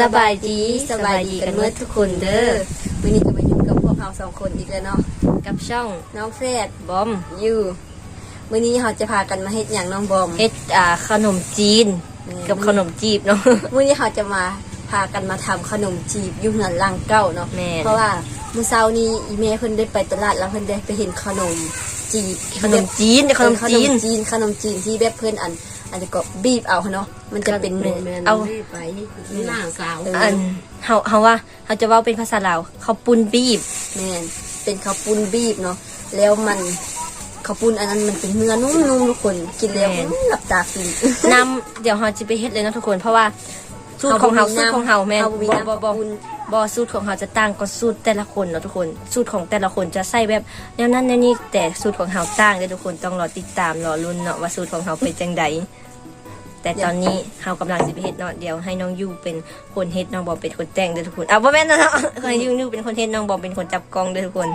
สบายดีสบายดีกันเมื่อทุกคนเด้อวันนี้ก็มาอยู่กับพวกเราสองคนอีกแล้วเนาะกับช่องน้องเฟรดบอมอยู่วันนี้เราจะพากันมาเฮ็ดอย่างน้องบอมเฮ็ดอ่าขนมจีนแม่กับขนมจีบเนาะวันนี้เราจะมาพากันมาทำขนมจีบอยุ่งเงินลังเก้าเนาะแม่นเพราะว่าเมื่อเช้านี้อีเมลเพิ่นได้ไปตลาดแล้วเพิ่นได้ไปเห็นขนมจีบขนมจีนขนมขนจีนมจีนขนมจีนที่แบบเพิ่นอัน อันนี้ก็บีบเอาเนาะมันจะเป็นเอาไปหน้าสาวอันเฮาเฮาว่าเฮาจะเว้าเป็นภาษาลาวข้าวปุ้นบีบแม่นเป็นข้าวปุ้นบีบเนาะแล้วมันข้าวปุ้นอันนั้นมันเป็นเนื้อนุ่มๆทุกคนกินแล้วแม่นอื้อหลับตาฟินน้ำเดี๋ยวเฮาจะไปเฮ็ดเลยเนาะทุกคนเพราะว่าสูตรของเฮาสูตรของเฮาแม่นเฮาบ่มีบ่น้ำบ่ข้าวบ่ปุ้นบ่สูตรของเฮาจะต่างกับสูตรแต่ละคนเนาะทุกคนสูตรของแต่ละคนจะใส่แบบแนวนั้นแนวนี้แต่สูตรของเฮาต่างเด้อทุกคนต้องรอติดตามรอลุ้นเนาะว่าสูตรของเฮาเป็นจังใด แต่ตอนนี้เฮากำลังสิไปเฮ็ดเนาะเดี๋ยวให้น้องยูเป็นคนเฮ็ดน้องบอมเป็นคนแต่งเด้อทุกคนเอาบ่แม่นเนาะให้ยูยูเป็นคนเฮ็ดน้องบอมเป็นคนจับกล้องเด้อทุกคน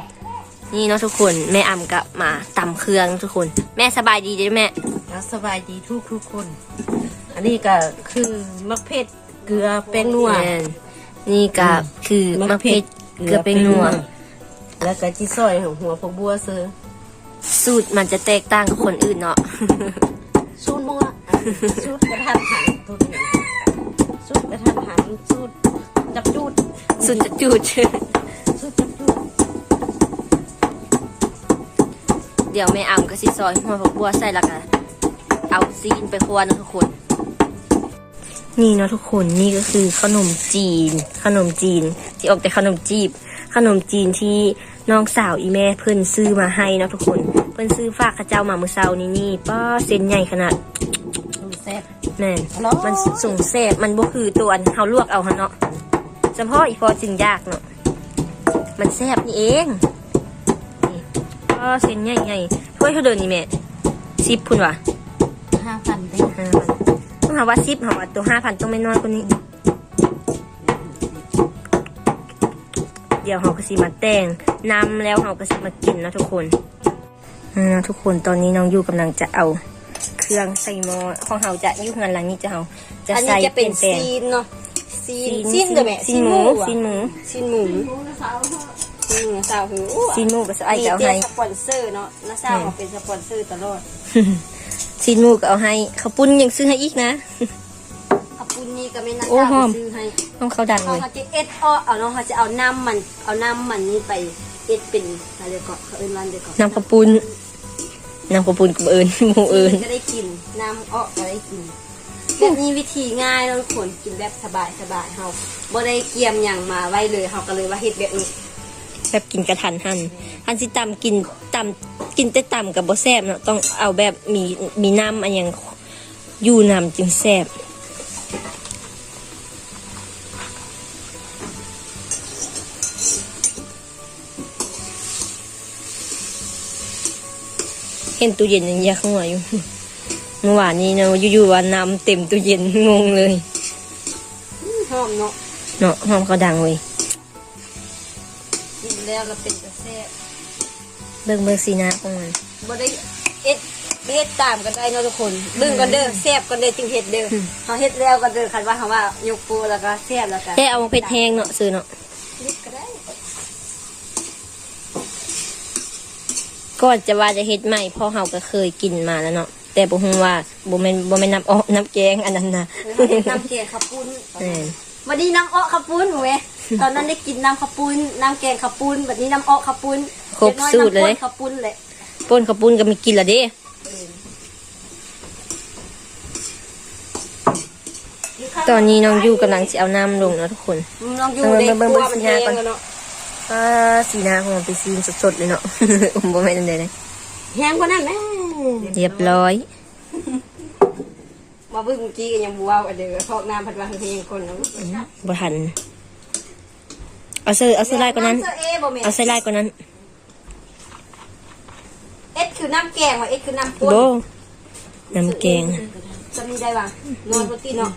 นี่เนาะทุกคนแม่อ่ำกับมาตำเครื่องทุกคน แม่สบายดีเด้อแม่แล้วสบายดีทุกทุกคน อันนี้ก็คือมะเพ็ดเกลือแป้งนัว แม่นนี่ก็คือมะเพ็ดเกลือเป็นนัว แล้วก็จีซอยของหัวพวกบัวเซอร์สูตรมันจะแตกต่างกับคนอื่นเนาะสูตรมัว สูตรกระทันหันตัวนี้สูตรกระทันหันสูตรจับจูดสูตรจะจูด สูตรจับจูดเดี๋ยวแม่อ่ำก็สิซอยหัวผักบัวใส่และกันเอาซีนไปคั่วนะทุกคน นี่เนาะทุกคนนี่ก็คือขนมจีน ขนมจีน ที่ออกแต่ขนมจีบ ขนมจีนที่น้องสาวอีแม่เพิ่นซื้อมาให้เนาะทุกคน เพิ่นซื้อฝากข้าเจ้ามาเมื่อเช้านี้นี่ป้าเส้นใหญ่ขนาด ซ่บแม่นอร่อย มันส่งแซ่บมันบ่คือตัวอันเฮาลวกเอาหั่นเนาะเฉพาะอีพอจึงยากเนาะมันแซ่บนี่เองนี่ก็เส้นใหญ่ๆถ้วยเท่าเดิมนี่แม่สิบพุ่นว่ะห้าพันได้ห้าพันต้องหาว่าสิบหาว่าตัวห้าพันต้องไม่น้อยกว่านี้ เดี๋ยวเราก็สิมาแต่งนำแล้วเราก็สิมากินนะทุกคนอ่าทุกคนตอนนี้น้องยูกำลังจะเอา เครื่องใส่หม้อของเราจะอยุ่งานหลังนี้จะเราจะอันนี้ใส่จะเป็นปลี่ยแปลงซีนเนาะซีนซีซีนนเด้อแม่ซีนหมูอะซีนหมูซีนหมูซีนหมูสาวหูซีนหมูก็ไอมีจะเอาเตี้ยให้สปอนเซอร์เนาะน้าสาวเขาเป็นสปอนเซอร์ตลอดซีนหมูก็เอาให้ข้าวปุ้นยังซื้อให้อีกนะขอบคุณนี่ก็ไม่น้าโอ้สาวหอมซื้อให้ต้องเขาดังเขาเลยเขาจะเอ็ดอ้อเอาเนาะเขาจะเอาน้ำมันเอาน้ำมันนี่ไปเอ็ดเป็นอะไรก่อนเขาเอิ้นว่าอะไรก่อนน้ำข้าวปุ้น น้ำข้าวปุ้นกับเอิญหมูเอิญก็ได้กินน้ำอ้อก็ได้กินแบบนี้วิธีง่ายเราทุกคนกินแบบสบายสบายๆเฮาบ่ได้เกียมอย่างมาไว้เลยเฮาก็เลยว่าเฮ็ดแบบนี้แบบกินกระทันหันหันสิตำกินตำกินแต่ตำกับบ่แซ่บเนาะต้องเอาแบบมีมีน้ำอันยังอยู่น้ำจึงแซ่บ เห็นตู้เย็นยังยักหัวอยู่เมื่อวานนี้เนาะอยู่ๆว่าน้ำเต็มตู้เย็นงงเลยอื้อหอมเนาะเนาะหอมเขาดังเลยกินแล้วเราเป็นจะแซ่บเบิ่งเบิ่งสีหน้าของมันบ่ได้เอ็ดเฮ็ดตามกันได้เนาะทุกคนเบิ่งกันเด้อแซ่บกันเด้อจึงเฮ็ดเด้ออเฮาเฮ็ดแล้วกันเด้อคันว่าเฮาว่ายกโปแล้วก็แซ่บแล้วก็แค่เอาเผ็ดแห้งเนาะซื้อเนาะ นิดก็ได้ ก่อนจะว่าจะเฮ็ดใหม่พ่อเฮาก็เคยกินมาแล้วเนาะแต่บ่ฮู้ว่าบ่แม่นบ่แม่นน้ำออกน้ำแกงอันนั้นนะเฮาเฮ็ดน้ำแกงข้าวปุ้นแม่นวันนี้น้ำอ้อข้าวปุ้นหมูเว้ยตอนนั้นได้กินน้ำข้าวปุ้นน้ำแกงข้าวปุ้นบัดนี้น้ำอ้อข้าวปุ้นครบสูตรเลยด็กน้อน้ำข้นข้าวปุ้นเลยป่นข้าวปุ้นก็มีกินละเด้ตอนนี้น้องยูกำลังสิเอาน้ำลงเนาะทุกคนน้องอยู่เบิ่งเด็กเบิ่งกเบิ่ลังวมันสิแห้หางก่อนแล้วเนาะ อ่าสีหน้าของมันไปซีนสดๆเลยเนาะอุ้มบ่แม่นอันใดเลยแห้งกว่านั้นแม่เรียบร้อยมาเบิ่งเมื่อกี้ก็ยังบัวอันเด้อพอกน้ำผัดว่าแห้งคนเนาะบ่ทันเอาเสื้อเอาเสื้อลายกว่านั้นำเสื้อเอบ่แม่เอาเสื้อลายกว่านั้น เอ็ดคือน้ำแกงว่ะเอ็ดคือน้ำปุ้นโบน้ำแกงจะมีได้ป่ะนอนปกติเนาะ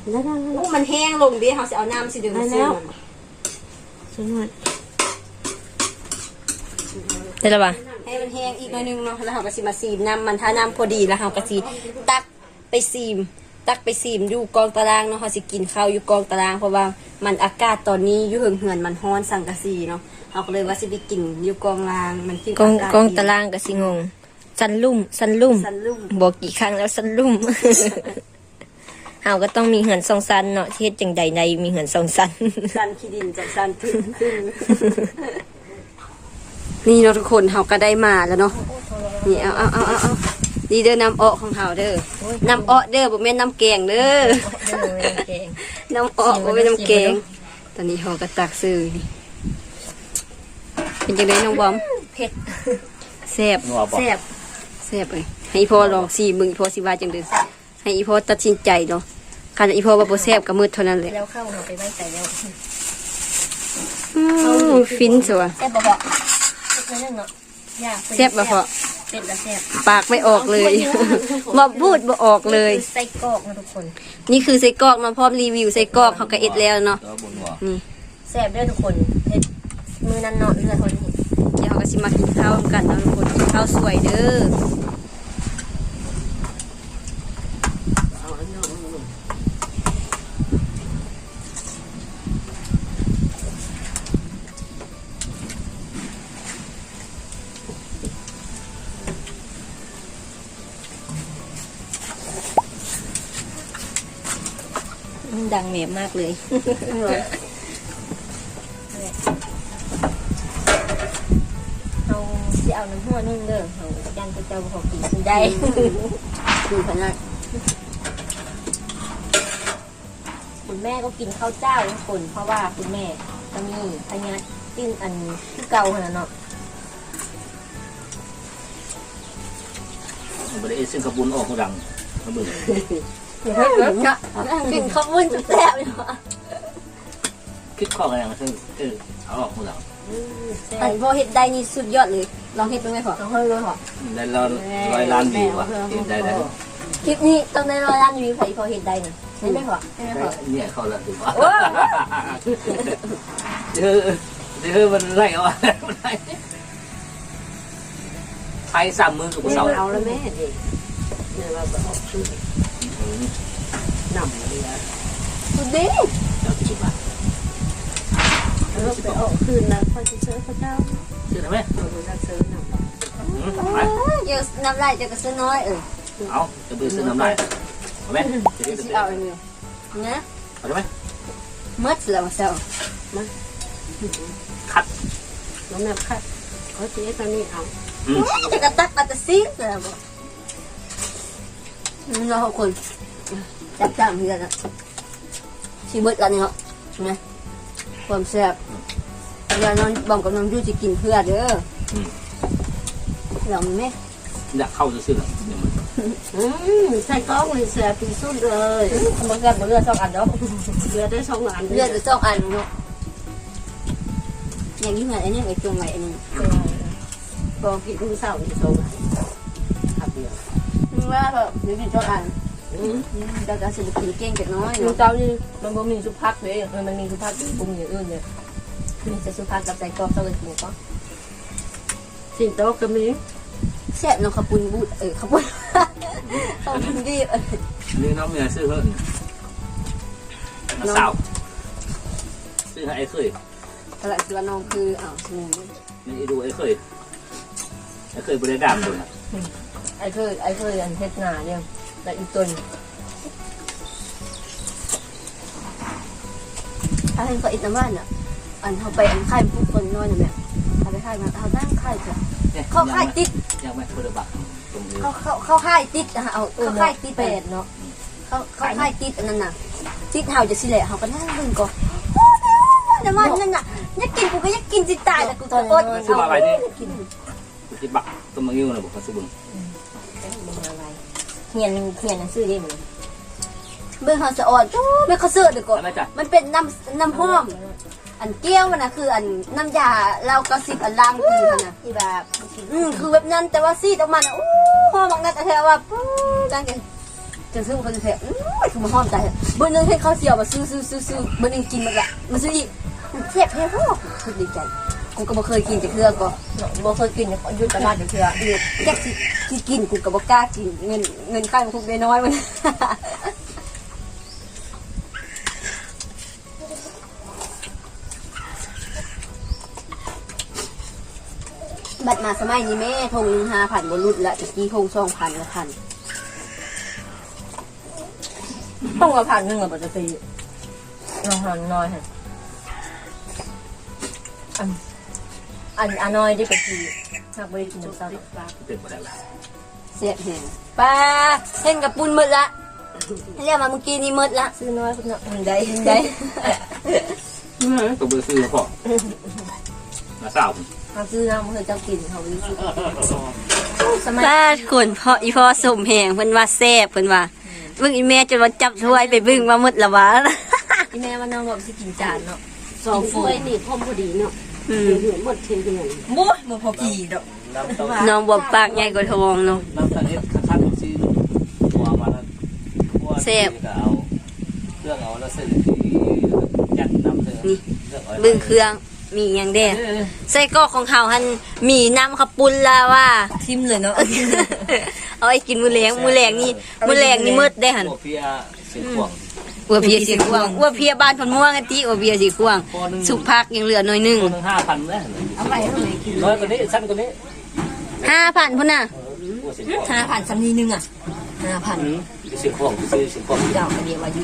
โอ้มันแห้งลงดิเฮาสิเอาน้ำสิเดือดมาซื้อมันสนุก ได้แล้วปะให้มันแห้งอีกหน่อยนึงเนาะแล้วเฮาก็สิมาซีมน้ำมันถ้าน้ำพอดีแล้วเฮาก็สิตักไปซีม ตักไปซีมอยู่กองตารางเนาะเขาสิกินข้าวอยู่กองตาราง เพราะว่ามันอากาศตอนนี้อยู่เหือนเหือนๆมันร้อนสังกะสีเนาะเขาก็เลยว่าสิไปกินอยู่กองรางมันกินกองศกองดีตารางก็สิงงสันลุ่มสันลุ่มสันลุ่มบอกกี่ครั้งแล้วสันลุ่มเฮาก็ต้องมีเหือนสองสันเนาะที่เฮ็ดจังใดในมีเหือนสองสันสันขี้ดินจากสันทึ่งทึ่ง นี่เนาะทุกคนเขาก็ได้มาแล้วเนาะนี่เอาเอาเอาเอาเอานี่เด้อน้ำอ้อของเขาเด้อน้ำอ้อเด้อบ่แม่นน้ำแกงเด้อน้ำออกบ่เป็นน้ำแกง ตอนนี้เขาก็ตักซื้อนี่เป็นจังไดน้องบอมเผ็ดแซ่บนัวบ่แซ่บแซ่บเลยให้อีพ่อลองซีมึงอีพ่อสิว่าจังเด้อให้อีพ่อตัดสินใจเนาะคันอีพ่อว่าบ่แซ่บก็มืดเท่านั้นแหละแล้วเข้าเฮาไปไว้ใส่แล้วอืมฟินสัวแซ่บบ่ พอเผ็ดนิดนึงเนาะยากแซ่บบ่พอเผ็ดแล้วแซ่บปากไม่ออกเลยบ่พูดบ่ออกเลยไส้กรอกนะทุกคน นี่คือไส้กรอกมาพร้อมรีวิวไส้กรอกเขาก็เอ็ดแล้วเนาะตัวบนหัวนี่แซ่บเด้อทุกคนเผ็ดมือนั้นเนาะเลือดคนนี้เดี๋ยวเขาก็สิมากินข้าวกันเนาะทุกคนกินข้าวสวยเด้อ ดังแหนบมากเลยเอาสิเอาน้ำหัวนึ่งเด้อเอายันไปเจ้าพอกินได้คือขนาดคุณแม่ก็กินข้าวเจ้าทุกคน เพราะว่าคุณแม่จะมีพญาติ้นอันที่เก่าขนาดเนาะมันบ่ได้เอ็ดซึ่งกระบุนออกมาดัง มาให้เบิ่งกินข้าวมุ้นแซ่บเลยเนาะคิดข้อกันยังซึ่งเออเอาออกหมาดังอันพอเฮ็ดได้นี่สุดยอดเลย ลองเฮ็ดดูไหมพ่อต้องให้เลยค่ะได้ร้อยร้อยล้านวิวอะเห็นได้ได้คลิปนี้ต้องได้ร้อยล้านวิวใครพอเห็นได้นะไม่ได้ค่ะไม่ได้ได้ค่ะเนี่ยเขาล้วถือว่าเดี๋ยเดี๋ยมันไล่เอาอะไรมันไล่ไทยสามมือกับเสาเอาแล้วแม่เด็กเนี่ยว่าบ่ออกชื่อ หนำเลยอะสุดดีเจ้าคิดว่าเออไปออกคืนนะคอยจะเชิญพระเจ้าชื่ออะไรไหมเราจะเชิญหนำไปเดี๋ยวน้ำลายจะกระเสือน้อยเออเอาจะไปซื้อน้ำลายเอาไหมจะได้เอาเอันนี้นะเอาได้ไหมมัดแล้วเซลคัดน้องแม่คัดเขาเจ๊ตอนนี้เอาจะกระตักอัตตาซีแล้วบ่ เราคนจับจับเหมือนกันนะชีวิตกันเนาะนะความแซ่บเวลานอนบอมกับน้องยูจะกินเพื่อเด้อลองไหมอยากเข้าจะซื้อๆเนี่ยมันอืมใส่กล้องเลยเสียปีสุดเลยมันเลือดมันเลือดสองอันเนาะเหลือได้สองอันเลือดจะสองอันเนาะอย่างนี้เหมือนไอ้นี่ไอ้จงไว้อันนี้บอกกินมื้อเช้านี่สองอัน ว่าแบบหรือเป็นสองอันเดี๋ยวจะสิกินเก่งจักน้อยลูเนาะกเจ้านี่มันบ่มีสุภาพเลยมันมีสุภาพอยู่ปุ่มอย่างอื่นเนี่ยมีแต่สุภาพกับใจกรอบเจ้าเลยกินก็สิงโตก็มีแซ่บเนาะขปุนบูดเออขปุนขาวปุนดีเออนี่น้องเมียซื้อเพิ่มสาวซื้อให้ไอ้เคยตลาดสวนน้องคืออ้าวสมุนนี่ดูไอ้เคยไอ้เคยบริดามดูนะ ไอ้เคยไอ้เคยอันเฮ็ดหน้าเนี่ยแต่อีกตัวถ้าให้เขาอิดน้ำบ้านอะ อันเขาไปอันค่ายผู้คนน้อยน่ะแม่เขาไปค่ายมาเขาตั้งค่ายจ้ะเขาค่ายติดยังไม่เปิดบัตรตรงนี้เขาเขาเขาค่ายติดนะเอาเขาค่ายติดเป็เป็ดดเนาะเขาเขาค่ายติดอันนั้นน่ะติดเฮาจะสิแหละเขาก็นั่งดึงก่อนโอ้ยน้ำมันนั่นน่ะอยากกินกูก็อยากกินสิตายแต่กูจะอดซื้อมาอะไรนี่กินกูคิดบักตัวมังยิ้วนะบอกเขาซื้อบึง เฮียนเฮียนหนังสือได้เหมือนเบิ่งเขาสะอ่อนจู๊เบิ่งเขาเสือเดี๋ยวก่อนอะไรจ้ะมันเป็นน้ำน้ำหอม อันเกี้ยวมันนะคือ อันน้ำยาเราก็สิบอันล่างคือมันนะที่แบบอืมคือแบบนั้นแต่ว่าซีดออกมาน่ะอู้หอมมากนะแต่แท้ว่าปู๊จังกันจนซื้อคนแท้อืมคือมันหอมใจเบอร์หนึงให้ข้าวเสียวมาซื้อซื้อซื้อซื้อเบอร์หนึงกินมันละมาซื้ออีกมันเจ็บแท้พ่อคือดีใจ กูก็บ่เคยกินจะเทือก็บ่เคยกินเนี่หยุดตลาดจะเทือหยุดแกที่กินกูก็บ่กล้ากินเงินเงินค่ามันคงได้น้อยมันบัดมาสมัยนี้แม่ทงห้าพันบรุ่นละตะกี้ทงสองพันละพันต้องละพันหนึ่งอะปกติลองหันนอยฮะอัน อันอันน้อยได้ไปทีหักบริกินน้ำซอสเป็นบ่ได้ละเสียบแหงปลาเห็นกับปุ้นหมดละเรียกมาเมื่อกี้นี่หมดละซื้อน้อยคุณเนาะได้ได้ตัวเบอร์ซื้อพ่อมาสาวเขาซื้อน้ำเพื่อจะกินเขาวิสุสมัยป้าคนพ่ออีพ่อสมแหงเพิ่นว่าแซ่บเพิ่นว่าเบิ่งอีแม่จนว่าจับถ้วยไปเบิ่งว่าหมดละวะที่แม่ว่าน้องบอกสิกินจานเนาะสองถ้วยนี่พอมพอดีเนาะอื มเหลือหมดเทเดือนบุ้ยมันพอกี่ดอกน้ำต้องน้องบ่ปากใหญ่กว่าทองเนาะน้ำตาลเล็ดคั้นซื้อหัวมาแล้วหัวแซ่บก็เอาเครื่องเอาแล้วเส้นที่ยัดน้ำเส้นนี่เครื่องเอาเบิ่งเครื่องมีหยังแด่ไส้กรอกของเขาหันมีน้ำขับปุ้นละว่าทิมเลยเนาะเอาไว้กินมื้อแลงมื้อแลงนี่มื้อแลงนี่มืดได้หั่นหัวเพียเสียงขวาง อัวเพียสีขวางอัวเพียบ้านเพิ่นม่วงกันติอัวเพียสีขวางสุกพักยังเหลือหน่อยหนึงตัวหนึงห้าพันแล้วเอาไว้เท่าไหร่กินน้อยกว่านี้สั้นกว่านี้5,000พุ่นน่ะหัวเสียงขวางห้าพันสำนีหนึ่งอะห้าพันเสียงขวางซื้อเสียงขวางเดาอันเดียวว่าอยู่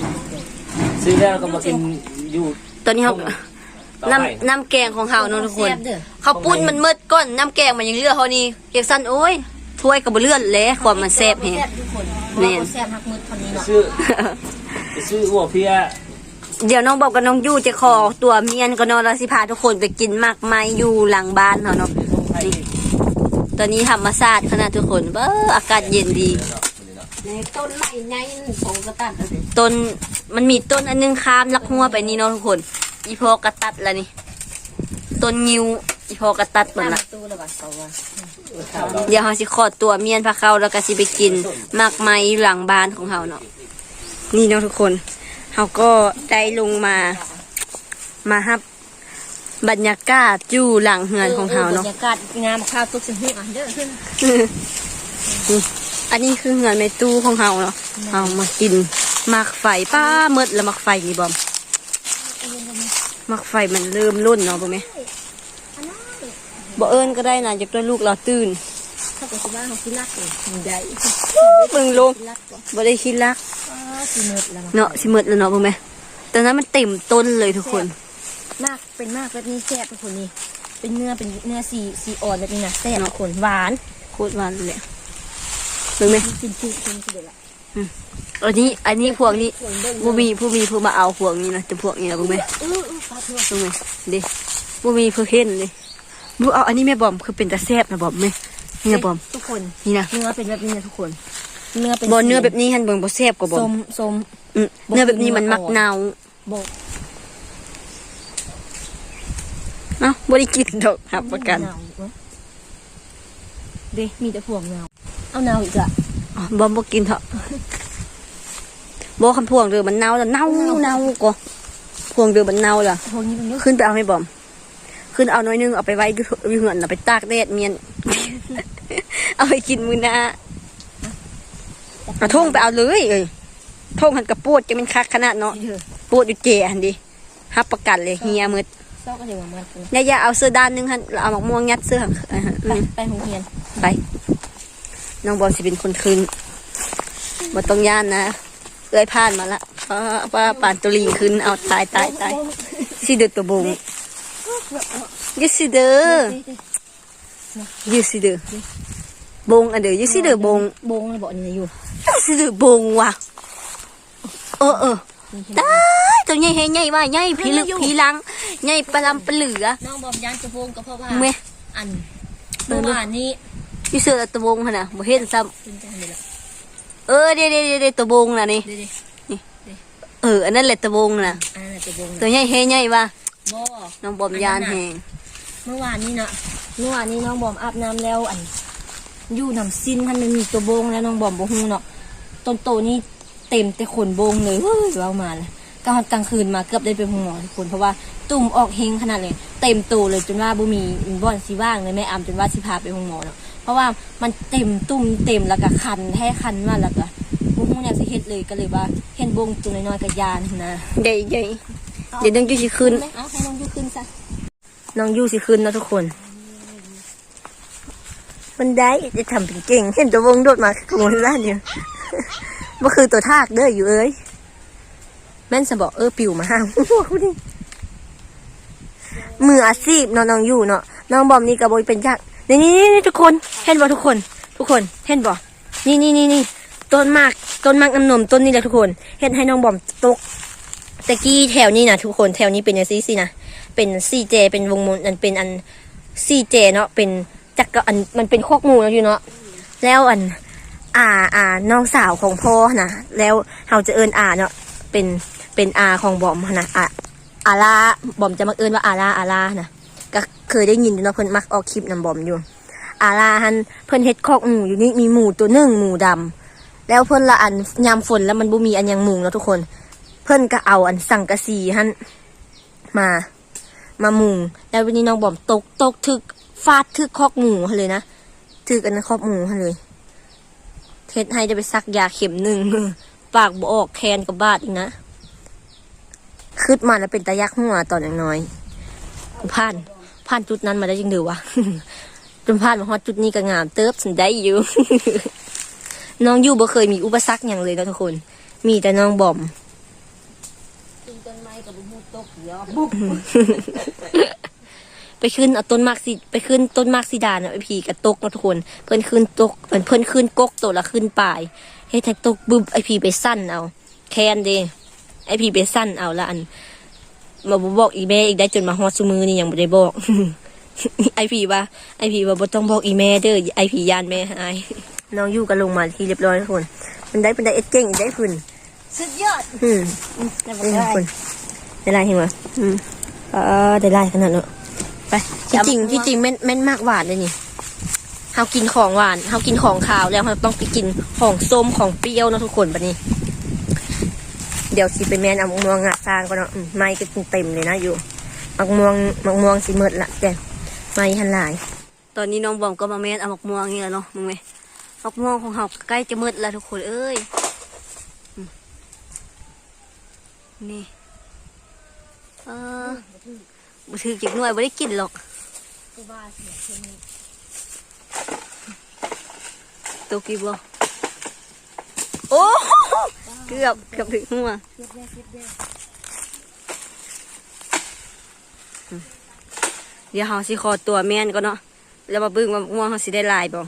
ซื้อแล้วก็มากินอยู่ตอนนี้เฮาต่อไปน้ำน้ำแกงของเฮาเนาะทุกคนแซ่บเด้อเขาปุ้นมันมืดก้อนน้ำแกงมันยังเหลือเฮานี่เกียกสั้นโอ้ยถ้วยก็บ่เลื่อนแล้วความมันแซ่บแฮงแซ่บทุกคนแม่นแซ่บหักมืดคนนี้เนาะซื้อ ไปซื้อหัวเพียเดี๋ยวน้องบอกกับน้องยู่จะขอตัวเมียนก็นอนแล้วสิพาทุกคนไปกินมากไม้อยู่หลังบ้านเขาเนาะนี่ตอนนี้ธรรมศาสตร์ขนาดทุกคนเบ้ออากาศเย็นดี ในต้นไม้ใหญ่โผล่กระตัดเลยต้นมันมีต้นอันนึงข้ามลักหัวไปนี่เนาะทุกคน อีพอกระตัดละนี่ต้นงิวอีพอกระตัดหมดละตู้ละบาทสองวันเดี๋ยวเราสิขอตัวเมียนพาเขาแล้วก็สิไปกินมากไม้อยู่หลังบ้านของเขาเนาะ นี่เนาะทุกคนเขาก็ได้ลงมา มาฮับบรรยากาศอยู่หลังเฮือนของเขาบรเนาะรยากาศงามข้าวตุกสิหัวเด้อขึ้นนี่อันนี้คือเฮือนในตู้ของเขาเนาะเอามากินหมักไฟป้าเมดแล้วหมักไฟนี่บอมหมักไฟมันเริ่มรุ่นเนาะบ่แม่บ่เอิ้นก็ได้นะอยากได้ลูกเราตื่นถ้าเกิดว่าเขาคิดรักเลยใหญ่เบิ่งลงคิดรักกว่าบ่ได้คิดลัก อ๋อสีมืดแล้วเนาะสิหมดแล้วเนาะบ่แม่ตอนนั้นมันเต็มต้นเลยทุกคนมากเป็นมากแบบนี้แซ่บทุกคนนี่เป็นเนื้อเป็นเนื้อสีสีอ่อนแบบนี้นะแซ่บทุกคนหวานโคตรหวานเลยอะเบิ่งไหมกินจุกินกินเดี๋ยวละอันนี้อันนี้พวกนี้ส่วนเบิ่งผู้มีผู้มีผู้มาเอาพวกนี้นะแต่พวกนี้นะเบิ่งไหมเออเออปลาเถื่อนเบิ่งไหมเด้ผู้มีผู้เห็นเลยบูเอาอันนี้แม่บอมคือเป็นตาแซ่บนะบอมไหมนี่นะบอมทุกคนนี่นะเนื้อเป็นแบบนี้นะทุกคน เนื้อเป็นบอเนื้อแบบนี้หันเบิ่งบ่แซ่บกว่าบอส้มมส้มอืมเนื้อแบบนี้มันมักเน่าโบกเอ้าบ่ได้กินดอกครับประกันเาอีเว้ยเด้มีแต่พวงเนาเอาเนาอีกอะอ๋อบอมบ่กินเถอะบ่คำพวงเด้อมันเน่าแล้วเน่าเน่าก็พวงเด้อมันเน่าล่ะพวกนี้มันเยอะขึ้นไปเอาให้บอม ขึ้นเอาน้อยนึงเอาไปไว้อยู่อยู่เหือนเอาไปตากแดดเมียน เอาไปกินมื้อหน้า เอาทุ่งไปเอาเลยเอ้ยทุ่งหันกระโปดจะเป็นคักขนาดเนาะที่เธอโปดอยู่เจหันดิฮับประกันเลยเฮียมืดซอกก็เดี๋ยวมันไปเนี่ยอย่าเอาเสื้อด้านหนึงหันแล้วเอาหมกม่วงยัดเสื้อหันเออหันอืมไปโรงเรียนไปน้องบอมสิเป็นคนคืนบ่ต้องย่านนะเอ้ยผ่านมาละป้าป้าป่านตุลิงขึ้นเอาตายตายตายสิเดือตัวบงยิสิเด้อยูซิเดอร์บงอันเดอร์ยูซิเดอร์บงบงเลยบอกนี่อยู่ ยูซิเดอบงว่ะ เออเออตายตัวใหญ่เฮใหญ่ว่าใหญ่ผีลึกผีลังใหญ่ปลาลำปลาเหลือน้องบอมยานกระโปรงก็เพราะว่าเมื่ออันเมื่อวานนี้ยูเสือตัวบงขนาดบ่เห็นซ้ำเออเดี๋ยวเดี๋ยวเดี๋ยวตัวบงน่ะนี่เอออันนั้นแหละตัวบงน่ะตัวใหญ่เฮใหญ่ว่ะบ่น้องบอมยานแหงเมื่อวานนี้นะเมื่อวานนี้น้องบอมอาบน้ำแล้วอันอยู่น้ำซินท่านมันมีตัวบงแล้วน้องบอมบ่ฮู้เนาะ ต้นโตนี่เต็มแต่ขนบงเลยเฮ้ยเรามาเลยกลางวันกลางคืนมาเกือบได้ไปหาหมอทุกคนเพราะว่าตุ่มออกเฮงขนาดเลยเต็มตัวเลยจนว่าบ่มีบ่อนสิว่างเลยแม่อามจนว่าสิพาไปหาหมอเนาะเพราะว่ามันเต็มตุ่มเต็มแล้วก็คันแท้คันมากแล้วก็บ่ฮู้แนวสิเฮ็ดเลยก็เลยว่าเห็นบงตัวน้อยๆก็ยานนะใหญ่ใหญ่เดี๋ยวน้องยูสิขึ้นเอาให้น้องยูขึ้นซะน้องยูสิขึ้นเนาะทุกคนมันได้จะทำเป็นเก่ง เห็นตัววงโดดมาขโมยร้านอยู่ บ่คือตัวทากเด้ออยู่เอ้ยแม่นสะบอกเออปิวมาห้ามดิมืออาชีพเนาะน้องอยู่เนาะน้องบอมนี่กระโบยเป็นยักนี่นี่นี่ทุกคนเห็นบ่ทุกคน ทุกคนเห็นบ่นี่นี่นี่นี่ต้นมากต้นมากน้ำนมต้นนี้แหละทุกคน เห็นให้น้องบอมตกตะกี้แถวนี้นะทุกคนแถวนี้เป็นอย่างซี่สินะเป็นซีเจเป็นวงมนอันเป็นอันซีเจเนาะเป็นจักรอันมันเป็นคอกมูแล้วอยู่เนาะแล้วอัน อาอาน้องสาวของพ่อนะแล้วเราจะเอินอาเนาะเป็นเป็นอาของบอมนะอาอาลาบอมจะมักเอินว่าอาลาอาลานะก็เคยได้ยินเนาะเพิ่นมักออกคลิปนำบอมอยู่ อาลาหันเพิ่นเฮ็ดคอกหมูอยู่นี่มีหมูตัวหนึ่งหมูดำแล้วเพิ่นละอันยามฝนแล้วมันบ่มีอันยังหมูเนาะทุกคน เพิ่นก็เอาอันสังกะสีหันมามามุงแล้ววันนี้น้องบอมตกตกถึกฟาดถึกคอกหมู่เลยนะถึกอันคอกหมู่เลย เทศให้จะไปซักยาเข็มหนึ่งปากบออกแคนกับบาดอีกนะขึ้นมาแล้วเป็นตายักหัวตอนอย่างน้อยกูผ่านผ่านจุดนั้นมาได้ยังเดือวะจนผ่านมาฮอดจุดนี้ก็งามเติบสันได้อยู่ น้องอยู่บ่เคยมีอุปสรรคอย่างเลยนะทุกคน มีแต่น้องบอมกินต้นไม้กับบุ้งตกเดี๋ยวบุก ไปขึ้นเอาต้นมากสิไปขึ้นต้นมากสีดานะไอพีกระตกนะทุกคน เพิ่นขึ้นตกเพิ่นเพิ่นขึ้นกกตัวละขึ้นปลายเฮ้ยแท็กตกบึ้บไอพีไปสั้นเอา แคนเดไอพีไปสั้นเอาละอัน มาบ่บอกอีแม่อีกได้จนมาฮอดซุมือนี่ยังบ่ได้บอกไอพีว่าไอพีว่าบ่ต้องบอกอีแม่เด้อไอพียานแม่หายน้องอยู่กันลงมาที่เรียบร้อยทุกคนมันได้เป็นได้เอ็ดเก่งอีกได้พื้นสุดยอด อืมแต่บ่อืมได้คุณได้ลายเห็นไหมอืมเออได้ลายขนาดเนอะ ไปที่จริงที่จริงแม่นแม่นมากหวานเลยนี่เฮากินของหวานเฮากินของขาวแล้วเราต้องไปกินของส้มของเปรี้ยวเนอะทุกคนบัดนี้ เดี๋ยวสิไปแม่นเอามะม่วงงาซางก่อนเนาะอืมไม้ก็เต็มเลยนะอยู่มะม่วงมะม่วงสิเมิดละแต่ไม้หันหลาย ตอนนี้น้องบอมก็มาแม่นเอามะม่วงนี่แหละเนาะมึงไหมมะม่วงของเฮาใกล้จะเมิดแล้วทุกคนเอ้ยอืมนี่เออบ่ ถือเก็บหน่วยบ่ได้กินหรอกตกกี่บ่โอ้เกือบเกือบถึงหัวเดี๋ยวเฮาสิขอตัวแม่นก่อนเนาะแล้วมาบิ่งว่าม่วงเฮาสิได้ลายบ่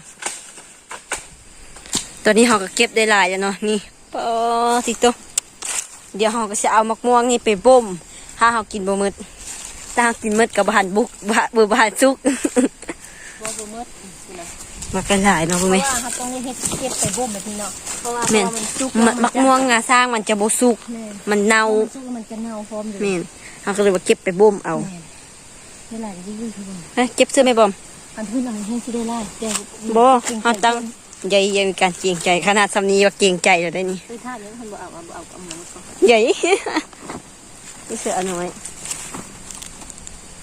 ตอนนี้เฮาก็เก็บได้ลายแล้วเนาะนี่ปอสิโตเดี๋ยวเฮาก็สิเอามะม่วงนี่ไปบ่มถ้าเขากินบ่หมืด ถ้าเขากินหมืดกับบหันบุกบะบือบหันซุกบ่บ่หมดมากันหลายเนาะเพพ่อราะแม่ว่าเขาต้องได้เฮ็ดเก็บไปบ่มแบบนี้เนาะเพราะว่าพแม่นอมันสุกมะมักม่วงงาสร้างมันจะบ่สุก แม่นมันเน่าพอมันสุกแล้วมันจะเน่าพร้อมอยู่แม่นเขาก็เลยว่าเก็บไปบ่มเอาเวลาที่ยืดทุกคนเฮ้ยเก็บเสื้อไหม่บอมอันพื้นเรามันแห้งสิได้ไล่แต่บ่เขาตั้งใหญ่ยังมีการเกรงใจขนาดสำนีว่าเกรงใจแล้วได้นี่คือท่าเลี้ยงคนบ่เอาเอาบ่เอาเอาหมูก่อน ใหญ่ นี่เสืออันน้อย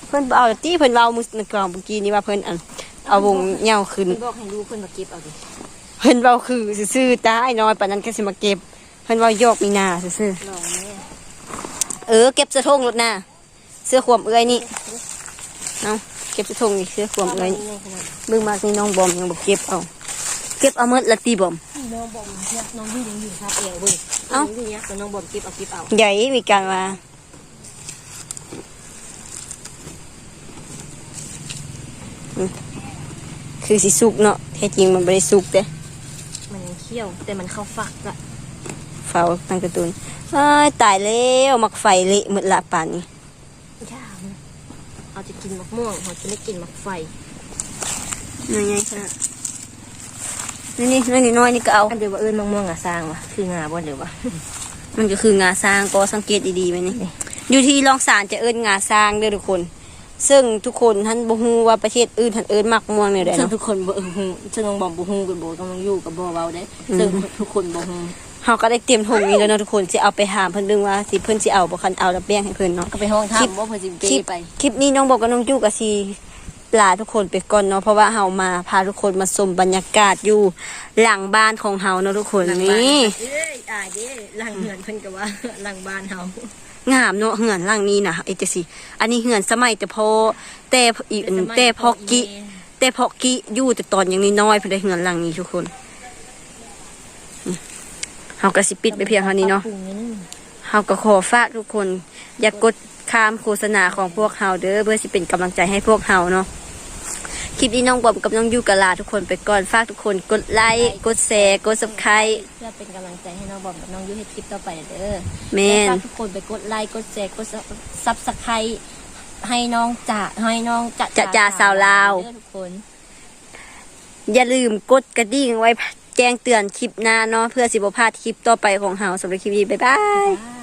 เพิ่นบ่เอาตี้เพิ่นเว้ามื้อก่อนเมื่อกี้นี่ว่าเพิ่นอันเอาวงเหย้าขึ้นเพิ่นบอกให้ลูกเพิ่นมาเก็บเอาดิเพิ่นเว้าคือซื่อๆตาไอ้น้อยปานนั้นก็สิมาเก็บ เพิ่นเว้าโยกมีหน้าซื่อลองแม่ๆเออเก็บเสื้อทงรถหน้าเสื้อขวมเอื้อยนี่เอาเก็บเสื้อทงนี่เสื้อขวมเอื้อยนี่เบิ่งมากนี่น้องบอมยังบ่เก็บเอาเก็บเอาหมดละตีบอมน้องบอกเนี่ยน้องยืดยังอยู่ครับเอวเว้ยเอ้ายืดเนี่ยแต่น้องบอกเก็บเอาเก็บเอาใหญ่มีการว่าอืม คือสิสุกเนาะแท้จริงมันบ่ได้สุกเด้มันยังเคี่ยว แต่มันเข้าฝักอะเฝ้าตั้งการะตุนอ้ายตายแล้วมักไฟเละหมดละป่านนี้ยากนะเอาจะกินมะม่วงเขาจะไม่กินมะไฟน้อยไงขนาดนี่นี่น้อยนี่น้อยนี่ก็เอาอันเดียวว่าเอิญมะม่วงอะสร้างวะคืองาบ่เดี๋ยววะมันก็คืองาสร้างก็สังเกตดีๆไว้นี่อยู่ที่ลองสารจะเอิ้นงาสร้างเด้อทุกคน ซึ่งทุกคนท่านบ่ฮู้ว่าประเทศอื่นท่านเอิ้นมักม่วงเนี่ยได้ซึ่งเนาะ ทุกคนบ่เออฮู้ซึ่งน้องบอมบ่ฮู้กับโบต้องอยู่กับบ่เว้าได้อืมซึ่งทุกคนบ่ฮู้เฮาก็ได้เตรียมถุงนี้แล้วเนาะทุกคนสิเอาไปหามเพิ่นเรื่องว่าสิเพิ่นสิเอาบ่คันเอาแล้วแบ่งให้เพิ่นเนาะ ก็ไปห้องคลิปทำว่าเพิ่นสิคเป้ลิปไป คลิปนี้น้องบอกกับน้องยู่กับสิลาทุกคนไปก่อนเนาะเพราะว่าเฮามาพาทุกคนมาชมบรรยากาศอยู่หลังบ้านของเฮาเนาะทุกคนนี่ เอ้ยอายเด้หลังเหือนเพิ่นก็ว่าหลังบ้านเฮา งามเนาะเหือนหลังนี้นะไอ้จังซี่อันนี้เหือนสมัยแต่พอแต่อีอันแต่พอกิแต่เพาะกี้อยู่แต่ตอนยังน้อยๆเพิ่นได้เฮือนหลังนี้ทุกคนนี่เฮาก็สิปิดไปเพียงเท่านี้เนาะปรุงนิดนึงเฮาก็ขอฝากทุกคน อย่ากกดข้ามโฆษณาของพวกเฮาเด้อเพื่อสิเป็นกำลังใจให้พวกเฮาเนาะ คลิปนี้น้องบอมกับน้องยูกะลาทุกคนไปก่อนฝากทุกคนกดไลค์กดแชร์กด Subscribe เพื่อเป็นกำลังใจให้น้องบอมกับน้องยุ้ยให้คลิปต่อไปเด้อแม่น และฝากทุกคนไปกดไลค์กดแชร์กดซับสไครต์ให้น้องจ่าให้น้องจ่าจะจ่าสาวลาว เด้อทุกคน อย่าลืมกดกระดิ่งไว้แจ้งเตือนคลิปหน้าเนาะเพื่อสิบพลาดคลิปต่อไปของเฮาสำหรับคลิปนี้บ๊ายบาย บาย